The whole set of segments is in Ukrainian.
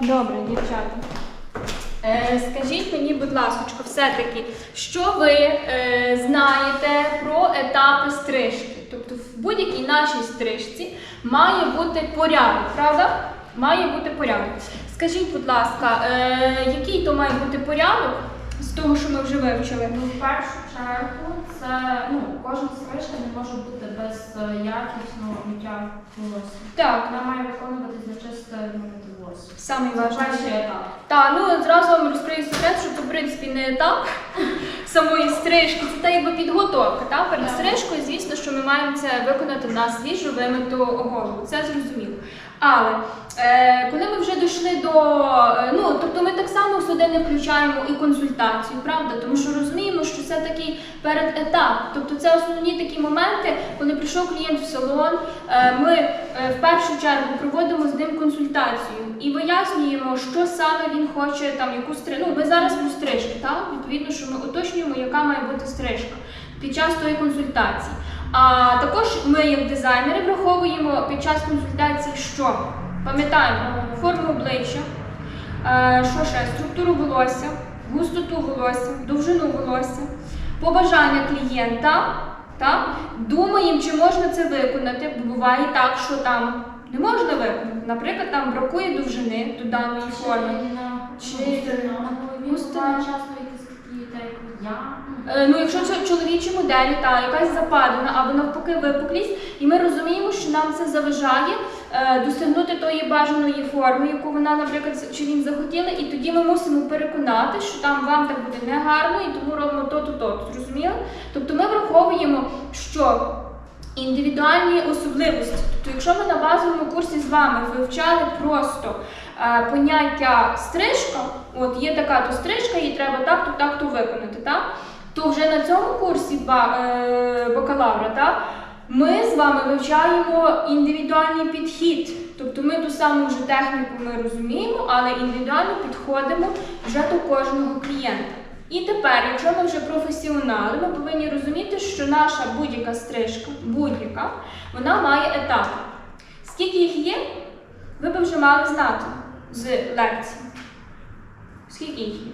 Добре, дівчата. Е, скажіть мені, будь ласка, все-таки, що ви е, знаєте про етапи стрижки? Тобто в будь-якій нашій стрижці має бути порядок, правда? Має бути порядок. Скажіть, будь ласка, е, який то має бути порядок з того, що ми вже вивчили? Ну, в першу чергу, це ну, кожна стрижка не може бути без е, якісного миття волосся. Так, Вона має виконуватись за чисте вмити волосся. самий важливий. етап. Так, ну зразу вам розкрию секрет, що це в принципі не етап самої стрижки, це та якби підготовка. Та? Перед стрижкою, звісно, що ми маємо це виконати на свіжу вимиту оголу. Це зрозуміло. Але коли ми вже дійшли до. е, ну, тобто ми так само сюди не включаємо і консультацію, правда? Тому що розуміємо, що це такий передетап. Тобто це основні такі моменти, коли прийшов клієнт в салон, е, ми е, в першу чергу проводимо з ним консультацію і вияснюємо, що саме він хоче, там яку стрижку. Ну, ми зараз про стрижки, так? Відповідно, що ми уточнюємо, яка має бути стрижка під час тої консультації. А також ми, як дизайнери, враховуємо під час консультації, що пам'ятаємо форму обличчя, е, що ще структуру волосся, густоту волосся, довжину волосся, побажання клієнта. Так? Думаємо, чи можна це виконати, бо буває так, що там не можна виконати. Наприклад, там бракує довжини до даної форми. Чи- Чи буває часто якісь такі, так як я. Е, Ну, якщо це чоловічі моделі, та якась западина або навпаки випуклість, і ми розуміємо, що нам це заважає е, досягнути тої бажаної форми, яку вона, наприклад, чи він захотіли, і тоді ми мусимо переконати, що там вам так буде негарно, і тому робимо то-то, то Зрозуміли? Тобто ми враховуємо, що індивідуальні особливості. Тобто, якщо ми на базовому курсі з вами вивчали просто поняття стрижка, от є така то стрижка, її треба так-то, так-то виконати, так? то вже на цьому курсі е, бакалавра так, ми з вами вивчаємо індивідуальний підхід. Тобто ми ту саму вже техніку ми розуміємо, але індивідуально підходимо вже до кожного клієнта. І тепер, якщо ми вже професіонали, ми повинні розуміти, що наша будь-яка стрижка, будь-яка, вона має етапи. Скільки їх є, ви б вже мали знати з лекції. Скільки їх є?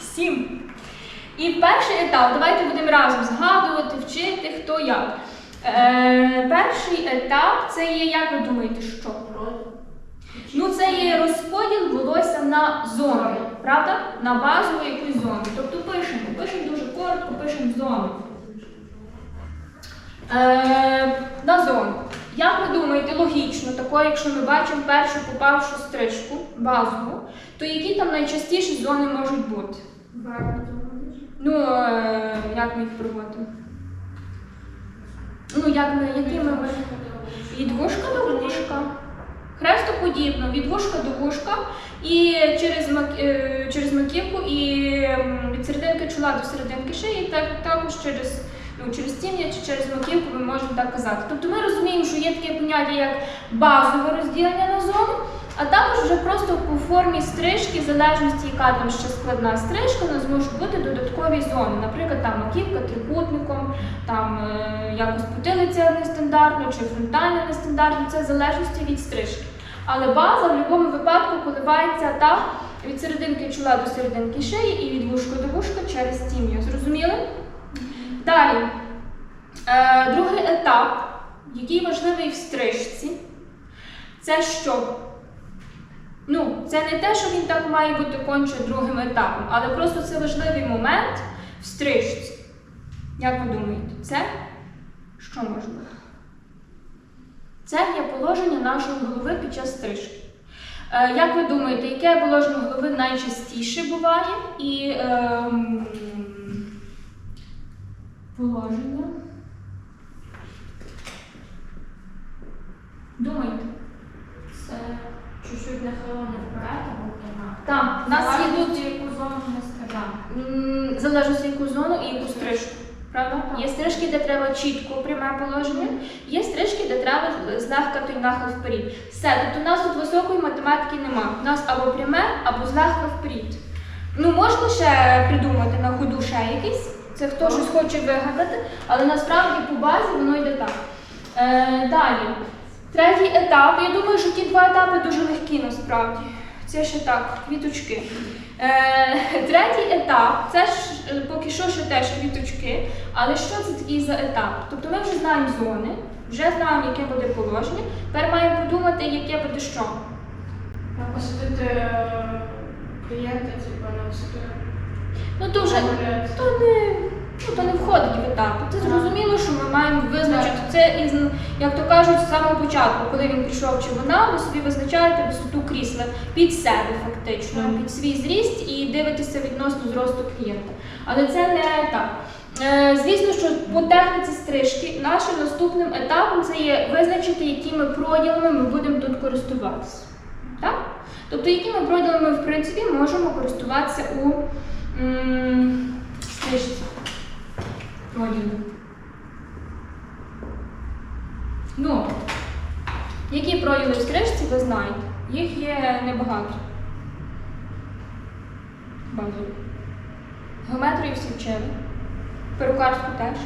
Сім. І перший етап, давайте будемо разом згадувати, вчити, хто як. Е, перший етап це є, як ви думаєте, що? Ну, це є розподіл волосся на зони, правда? На базову якусь зону. Тобто пишемо, пишемо дуже коротко, пишемо зону. Е, на зону. Як ви думаєте, логічно, тако, якщо ми бачимо першу попавшу стрижку базову, то які там найчастіші зони можуть бути? Ну, е, як ми їх проводимо? Ну, як ми, які ми від вушка до вушка. Хрестоподібно, від вушка до вушка, і через, мак... е, через маківку, і від серединки чола до серединки шиї, так, також через, через тім'я чи через маківку ми можемо так казати. Тобто ми розуміємо, що є таке поняття як базове розділення на зону, а також вже просто по формі стрижки, в залежності, яка там ще складна стрижка, у нас можуть бути додаткові зони. Наприклад, там маківка трикутником, там е, якось потилиця нестандартно чи фронтальна нестандартно, це в залежності від стрижки. Але база в будь-якому випадку коливається так від серединки чола до серединки шиї і від вушка до вушка через тім'ю. Зрозуміли? Далі. Е, другий етап, який важливий в стрижці, це що? Ну, це не те, що він так має бути конче другим етапом, але просто це важливий момент в стрижці. Як ви думаєте, це що може бути? Це є положення нашої голови під час стрижки. Е, як ви думаєте, яке положення голови найчастіше буває? І ем, положення? Думайте. Це чуть-чуть нахилено вперед або вперед. Там, у нас є тут яку зону ми сказали. Залежить яку зону і яку стрижку. Правда? Є стрижки, де треба чітко пряме положення, є стрижки, де треба злегка той нахил вперед. Все, тобто у нас тут високої математики нема. У нас або пряме, або злегка вперед. Ну, можна ще придумати на ходу ще якийсь. Це хто щось хоче вигадати, але насправді по базі воно йде так. Е, далі. Третій етап. Я думаю, що ті два етапи дуже легкі насправді. Це ще так, квіточки. Е, третій етап це ж е, поки що ще теж квіточки. Але що це такий за етап? Тобто ми вже знаємо зони, вже знаємо, яке буде положення. Тепер маємо подумати, яке буде що. Посадити е, клієнта, типу, на висоту. Ну то вже то не, ну, то не входить в етапи. Це зрозуміло, що ми маємо визначити це із, як то кажуть, з самого початку, коли він прийшов чи вона, ви собі визначаєте висоту крісла під себе фактично, під свій зріст і дивитеся відносно зросту клієнта. Але це не етап. Е, Звісно, що по техніці стрижки нашим наступним етапом це є визначити, якими проділами ми будемо тут користуватися. Так? Тобто, якими проділами, в принципі, можемо користуватися у стрижці. Проділи. Ну, які проділи в стрижці, ви знаєте. Їх є небагато. Базові. Геометрію всі вчили. Перукарську теж.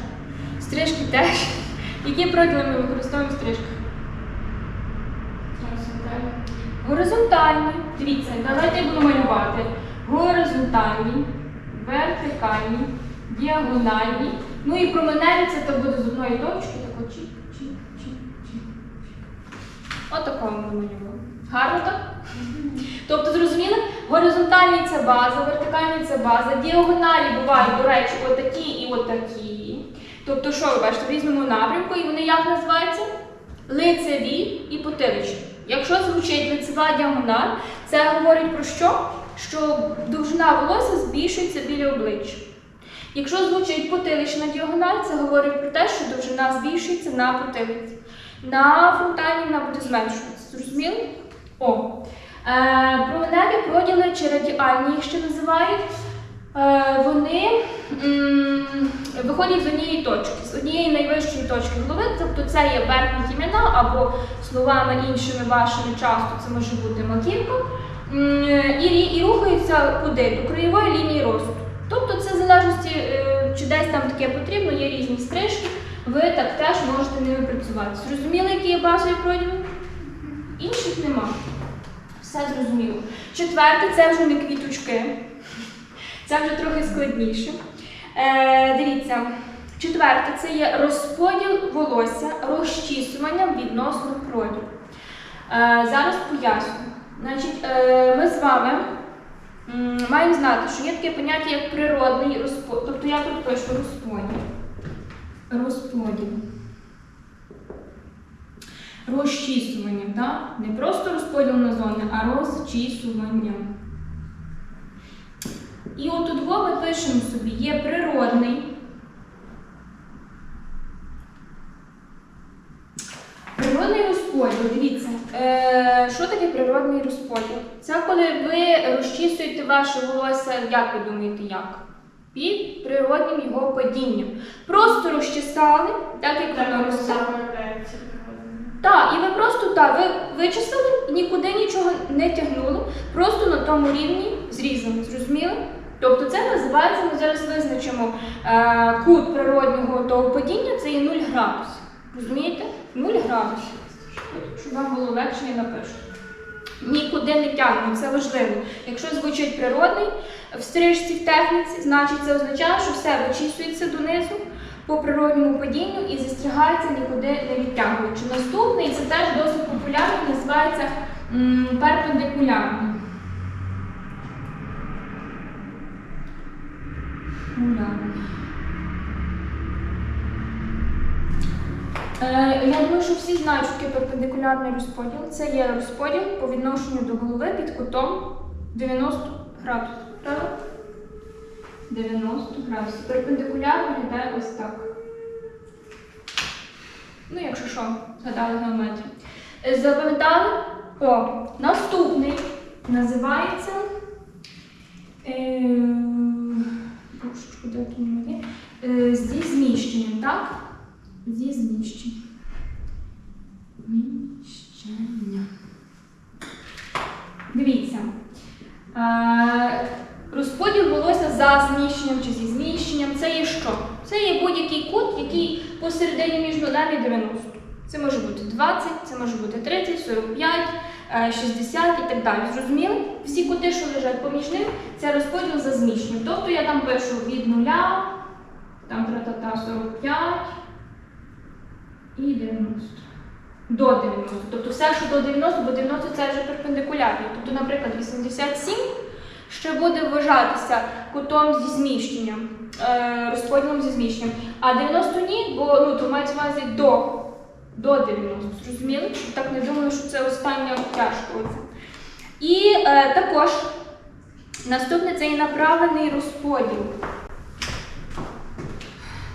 Стрижки теж. Які проділи ми використовуємо в стрижках? Трансцендентально. Горизонтальні. Дивіться, давайте буду малювати. Горизонтальні, вертикальні, діагональні. Ну і променеві це то буде з одної точки, тако чик, чик, чик, чик. Отакого ми малюємо. Гарно так? Тобто, зрозуміли? Горизонтальні це база, вертикальні це база, діагоналі бувають, до речі, отакі і отакі. Тобто, що ви бачите, в різному напрямку, і вони як називаються? Лицеві і потиличні. Якщо звучить лицева діагональ, це говорить про що? Що довжина волосся збільшується біля обличчя. Якщо звучить потилична діагональ, це говорить про те, що довжина збільшується на потилиці. На фронтальній вона буде зменшуватися. Зрозуміли? О. Е, променеві проділи чи радіальні їх ще називають. Е, вони м, виходять з однієї точки, з однієї найвищої точки голови, тобто це є верхня тім'яна або словами іншими вашими часто це може бути маківка, і, і рухаються куди? До краєвої лінії росту. Тобто це в залежності, е, чи десь там таке потрібно, є різні стрижки, ви так теж можете ними працювати. Зрозуміли, які є базові проділи? Інших нема. Все зрозуміло. Четверте, це вже не квіточки. Це вже трохи складніше. Е, дивіться, четверте це є розподіл волосся розчісуванням відносно проділу. Е, зараз поясню. Значить, е, ми з вами маємо знати, що є таке поняття як природний розподіл. Тобто я тут пишу розподіл. Розподіл. Розчісуванням, так? Не просто розподіл на зони, а розчісуванням. І отут во ми пишемо собі, є природний. Природний розподіл, дивіться, е, що таке природний розподіл? Це коли ви розчісуєте ваше волосся, як ви думаєте, як? Під природнім його падінням. Просто розчесали, так як воно росте. Так, і ви просто так, ви вичислили, нікуди нічого не тягнули, просто на тому рівні зрізали. Зрозуміли? Тобто це називається, ми зараз визначимо е, кут природнього того падіння, це є 0 градусів. Розумієте? 0 градусів. Щоб вам було легше, я напишу. Нікуди не тягнемо, це важливо. Якщо звучить природний в стрижці в техніці, значить це означає, що все вичісується донизу по природньому падінню і застрягається нікуди не відтягуючи. Наступний, це теж досить популярний, називається перпендикулярний. Популярний. Е, Я думаю, що всі знають, що таке перпендикулярний розподіл. Це є розподіл по відношенню до голови під кутом 90 градусів. Правда? 90 градусів. Перпендикуляр виглядає ось так. Ну, якщо що, згадали геометрію. Е, Запам'ятали? О, наступний називається. Е? Е, зі зміщенням, так? Зі зміщенням. Зміщення. Дивіться. Розподіл волосся за зміщенням чи зі зміщенням це є що? Це є будь-який кут, який посередині між і 90. Це може бути 20, це може бути 30, 45, е, 60 і так далі. Зрозуміли? Всі кути, що лежать поміж ним, це розподіл за зміщенням. Тобто я там пишу від 0, там тра-та-та 45 і 90. До 90. Тобто все, що до 90, бо 90 це вже перпендикулярно. Тобто, наприклад, 87 ще буде вважатися кутом зі зміщенням, е, розподілом зі зміщенням. А 90 ні, бо ну, то мається увазі до, до 90. Зрозуміли? Так не думали, що це остання тяжко. І е, також наступне це і направлений розподіл.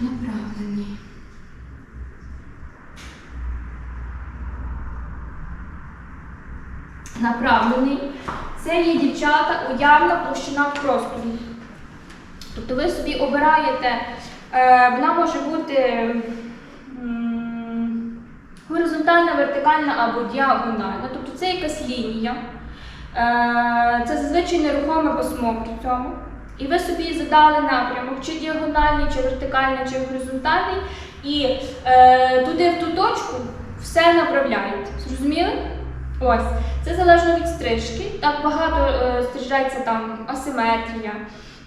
Направлений. Направлений. Це є дівчата уявна площина в просторі. Тобто ви собі обираєте, е, вона може бути горизонтальна, вертикальна або діагональна. Тобто це якась лінія. Е, це зазвичай нерухоме письмо при цьому. І ви собі задали напрямок, чи діагональний, чи вертикальний, чи горизонтальний, і е, туди в ту точку все направляєте. Зрозуміли? Ось, це залежно від стрижки. Так багато е, стрижається там асиметрія,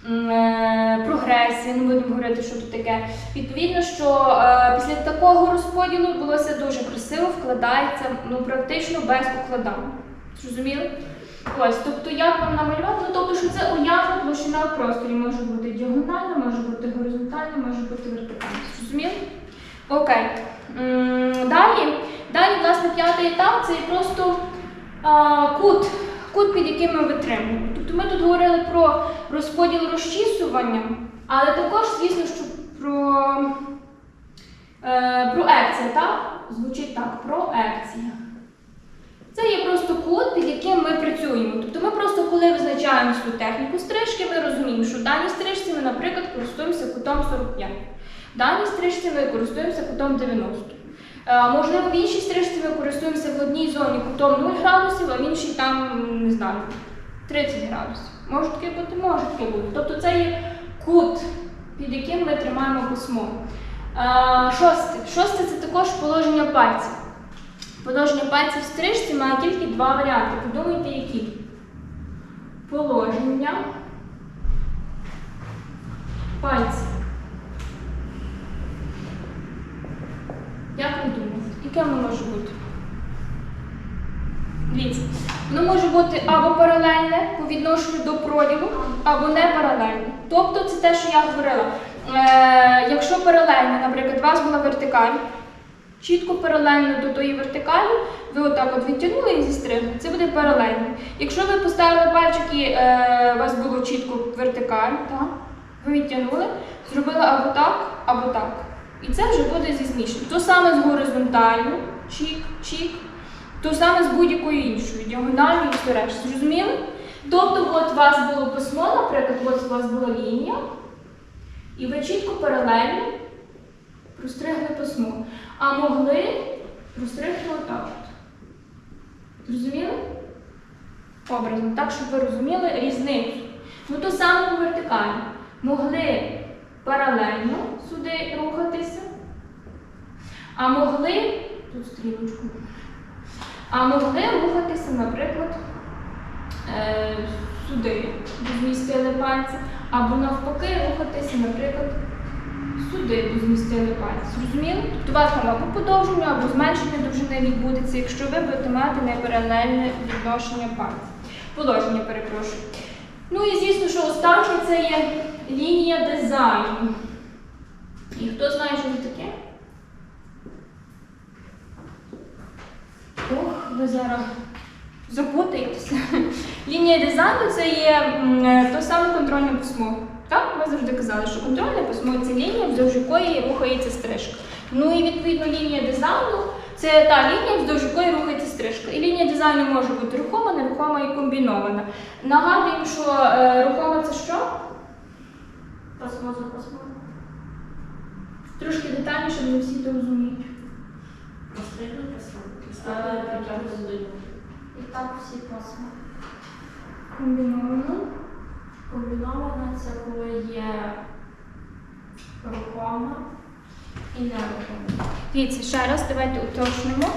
м, е, прогресія, не будемо говорити, що тут таке. Відповідно, що е, після такого розподілу волосся дуже красиво вкладається, ну практично без укладання. Зрозуміли? Ось, тобто як вам намалювати? Ну тобто, що це уявна площина в просторі. Може бути діагональна, може бути горизонтальна, може бути вертикальна. Зрозуміли? Окей. М, Далі, далі, власне, п'ятий етап це просто кут, кут, під яким ми витримуємо. Тобто ми тут говорили про розподіл розчісування, але також, звісно, що про е, проекція, так? Звучить так, проекція. Це є просто кут, під яким ми працюємо. Тобто ми просто, коли визначаємо свою техніку стрижки, ми розуміємо, що в даній стрижці ми, наприклад, користуємося кутом 45. В даній стрижці ми користуємося кутом 90. Е, Можливо, в іншій стрижці ми користуємося в одній зоні кутом 0 градусів, а в іншій там, не знаю, 30 градусів. Може таке бути, може таке бути. Тобто це є кут, під яким ми тримаємо письмо. Е, Шосте. Шосте це також положення пальців. Положення пальців в стрижці має тільки два варіанти. Подумайте, які. Положення пальців. Думаєте, яке воно може бути? Дивіться, воно може бути або паралельне по відношенню до проділу, або не паралельне. Тобто це те, що я говорила. Е, якщо паралельне, наприклад, у вас була вертикаль, чітко паралельно до тої вертикалі, ви отак от відтягнули і зістригли. Це буде паралельно. Якщо ви поставили пальчики, е, у вас було чітко вертикаль, так? ви відтягнули, зробили або так, або так. І це вже буде зі зміщенням. То саме з горизонтальною, чік, чік, то саме з будь-якою іншою, діагональною і все решта. Зрозуміли? Тобто, от у вас було письмо, наприклад, от у вас була лінія, і ви чітко паралельно простригли письмо. А могли простригти отак. от. Зрозуміли? Образно, так, щоб ви розуміли різницю. Ну то саме по вертикалі. Могли паралельно сюди рухатися, а могли, тут стрілочку, а могли рухатися, наприклад, е, сюди, бо змістили пальці, або навпаки рухатися, наприклад, сюди, змістили пальці. Зрозуміли? Тобто у вас там або подовження, або зменшення довжини відбудеться, якщо ви будете мати непаралельне відношення пальців. Положення, перепрошую. Ну і звісно, що останнє це є лінія дизайну. І хто знає, що це таке? Ох, ви зараз запутаєтеся. Лінія дизайну це є то саме контрольне письмо. Так, ми завжди казали, що контрольне письмо це лінія, вздовж якої рухається стрижка. Ну і відповідно лінія дизайну це та лінія, вздовж якої рухається стрижка. І лінія дизайну може бути рухома, нерухома і комбінована. Нагадуємо, що е, рухома це що? За письмо. Трошки детальніше, не всі то розуміють. Постригли письмо. Е, Притягли до нього. І так всі письма. Комбіновано. Комбінована це коли є рухома І нерухомо. Дивіться, ще раз, давайте уточнимо.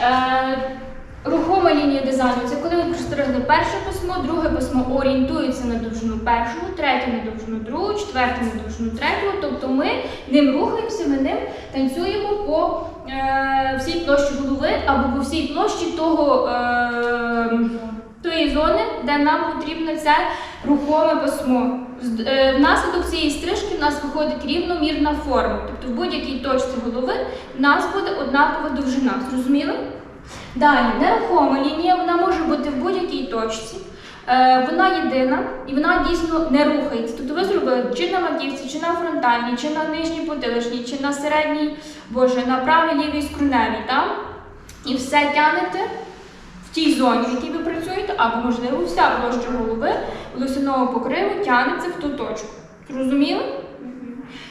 Е, рухома лінія дизайну це коли ви простригли перше письмо, друге письмо орієнтується на довжину першого, третє на довжину другого, четверте на довжину третього. Тобто ми ним рухаємося, ми ним танцюємо по е, всій площі голови або по всій площі того. Е, тої зони, де нам потрібно це рухоме письмо. Е, Внаслідок цієї стрижки в нас виходить рівномірна форма. Тобто в будь-якій точці голови в нас буде однакова довжина. Зрозуміли? Далі, нерухома лінія, вона може бути в будь-якій точці. Е, Вона єдина і вона дійсно не рухається. Тобто ви зробили чи на маківці, чи на фронтальній, чи на нижній потиличній, чи на середній, боже, на правій лівій скроневій, так? І все тянете в тій зоні, в якій ви працюєте, або, можливо, вся площа голови волосяного покриву тягнеться в ту точку. Зрозуміли?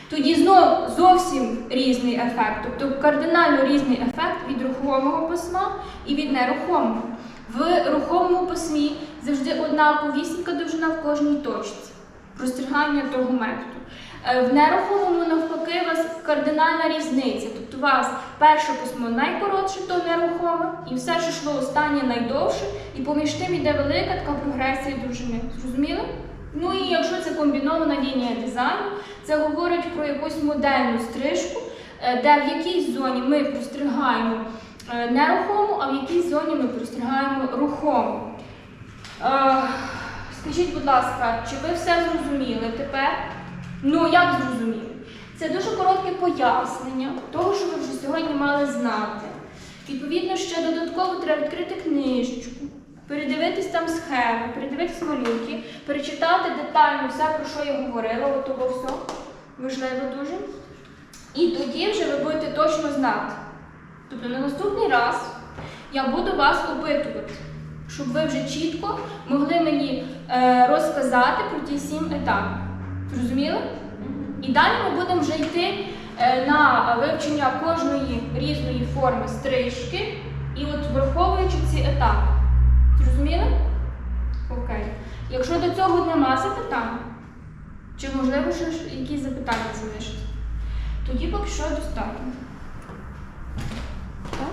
Тоді знов зовсім різний ефект, тобто кардинально різний ефект від рухомого письма і від нерухомого. В рухомому письмі завжди одна однаковісінька довжина в кожній точці. Простригання того методу. Е, В нерухомому навпаки у вас кардинальна різниця. Тобто у вас перше письмо найкоротше, то нерухоме, і все, що йшло останнє найдовше, і поміж тим йде велика така прогресія довжини. Зрозуміли? Ну і якщо це комбінована лінія дизайну, це говорить про якусь модельну стрижку, е, де в якійсь зоні ми простригаємо е, нерухому, а в якійсь зоні ми простригаємо рухому. Е, Скажіть, будь ласка, чи ви все зрозуміли тепер? Ну, як зрозуміли? Це дуже коротке пояснення того, що ви вже сьогодні мали знати. Відповідно, ще додатково треба відкрити книжечку, передивитись там схеми, передивитись малюнки, перечитати детально все, про що я говорила, от того все важливо дуже. І тоді вже ви будете точно знати. Тобто на наступний раз я буду вас опитувати, щоб ви вже чітко могли мені е, розказати про ті сім етапів. Зрозуміли? І далі ми будемо вже йти е, на вивчення кожної різної форми стрижки і от враховуючи ці етапи. Зрозуміли? Окей. Якщо до цього нема запитань, чи можливо ще якісь запитання залишаться, тоді поки що достатньо. Так?